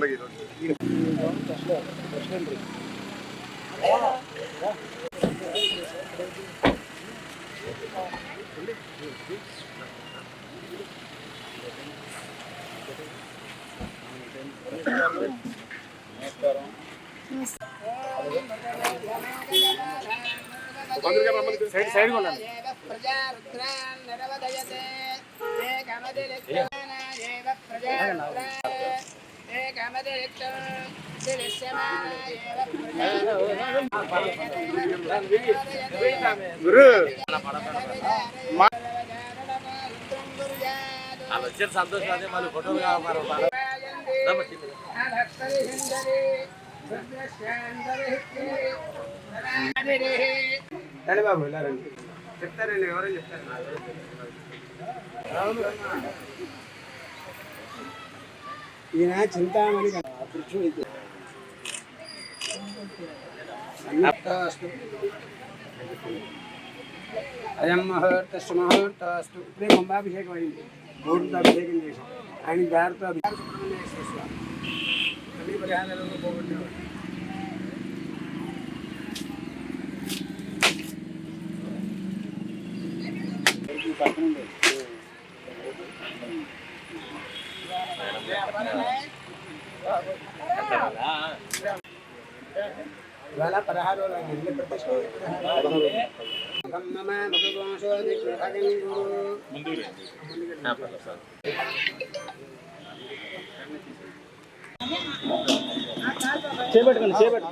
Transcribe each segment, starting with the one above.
పండగ ఈరోజు? మందిరిగా రమ్మని సైడ్ సైడ్ ఉండండి గురు. వాళ్ళు వచ్చారు సంతోషం అదే మళ్ళీ ఫోటోలు కావాలి. బాబు చెప్తారండి ఎవరైనా చెప్తారు. ఈయన చింతామణి అయం ముహూర్త సుముహూర్త అస్తు ఇప్పుడే కుంభాభిషేకం అయింది. మూడుతో అభిషేకం చేశాం. ఆయన స్వామి అన్ని పరిహారాలు పోగొట్టేవాడు ఇవాళ పదహారు రోజులు అయింది. ఎన్ని ప్రతిష్ఠ మమ మధువంశోది ఇవాళ పదహారు చేపట్టుకోండి చేపట్టు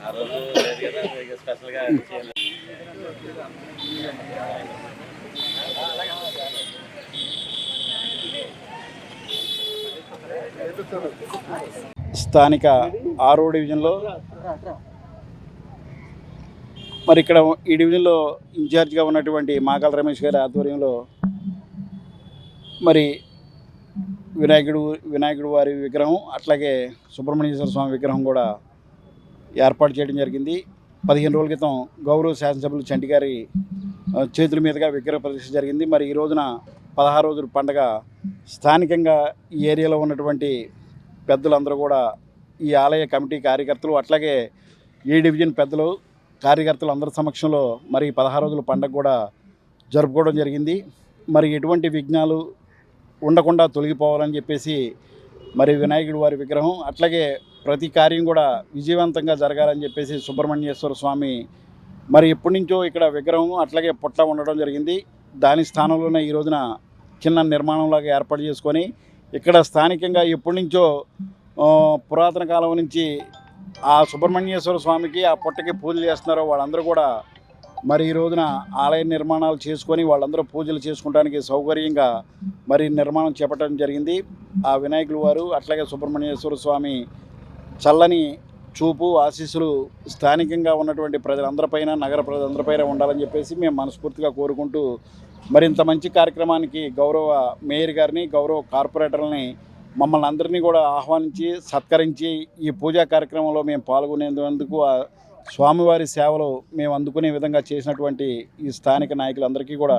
ఆ రోజు చేయాలి స్థానిక ఆరో డివిజన్లో మరి ఇక్కడ ఈ డివిజన్లో ఇన్ఛార్జ్గా ఉన్నటువంటి మాకాల రమేష్ గారి ఆధ్వర్యంలో మరి వినాయకుడు వినాయకుడు వారి విగ్రహం అట్లాగే సుబ్రహ్మణ్యేశ్వర స్వామి విగ్రహం కూడా ఏర్పాటు చేయడం జరిగింది. పదిహేను రోజుల క్రితం గౌరవ శాసనసభ్యులు చంటి గారి చేతుల మీదుగా విగ్రహ ప్రదర్శన జరిగింది. మరి ఈ రోజున పదహారు రోజుల పండగ స్థానికంగా ఈ ఏరియాలో ఉన్నటువంటి పెద్దలందరూ కూడా ఈ ఆలయ కమిటీ కార్యకర్తలు అట్లాగే ఈ డివిజన్ పెద్దలు కార్యకర్తలు అందరి సమక్షంలో మరి పదహారు రోజుల పండగ కూడా జరుపుకోవడం జరిగింది. మరి ఎటువంటి విఘ్నాలు ఉండకుండా తొలగిపోవాలని చెప్పేసి మరి వినాయకుడి వారి విగ్రహం అట్లాగే ప్రతి కార్యం కూడా విజయవంతంగా జరగాలని చెప్పేసి సుబ్రహ్మణ్యేశ్వర స్వామి మరి ఎప్పటి నుంచో ఇక్కడ విగ్రహం అట్లాగే పుట్ల ఉండడం జరిగింది. దాని స్థానంలోనే ఈ రోజున చిన్న నిర్మాణంలాగా ఏర్పాటు చేసుకొని ఇక్కడ స్థానికంగా ఎప్పటి నుంచో పురాతన కాలం నుంచి ఆ సుబ్రహ్మణ్యేశ్వర స్వామికి ఆ పుట్టకి పూజలు చేస్తున్నారో వాళ్ళందరూ కూడా మరి ఈ రోజున ఆలయ నిర్మాణాలు చేసుకొని వాళ్ళందరూ పూజలు చేసుకోవడానికి సౌకర్యంగా మరి నిర్మాణం చేపట్టడం జరిగింది. ఆ వినాయకులు వారు అట్లాగే సుబ్రహ్మణ్యేశ్వర స్వామి చల్లని చూపు ఆశీస్సులు స్థానికంగా ఉన్నటువంటి ప్రజలందరిపైన నగర ప్రజలందరిపైన ఉండాలని చెప్పేసి మేము మనస్ఫూర్తిగా కోరుకుంటూ మరింత మంచి కార్యక్రమానికి గౌరవ మేయర్ గారిని గౌరవ కార్పొరేటర్ని మమ్మల్ని అందరినీ కూడా ఆహ్వానించి సత్కరించి ఈ పూజా కార్యక్రమంలో మేము పాల్గొనేందుకు ఆ స్వామివారి సేవలు మేము అందుకునే విధంగా చేసినటువంటి ఈ స్థానిక నాయకులందరికీ కూడా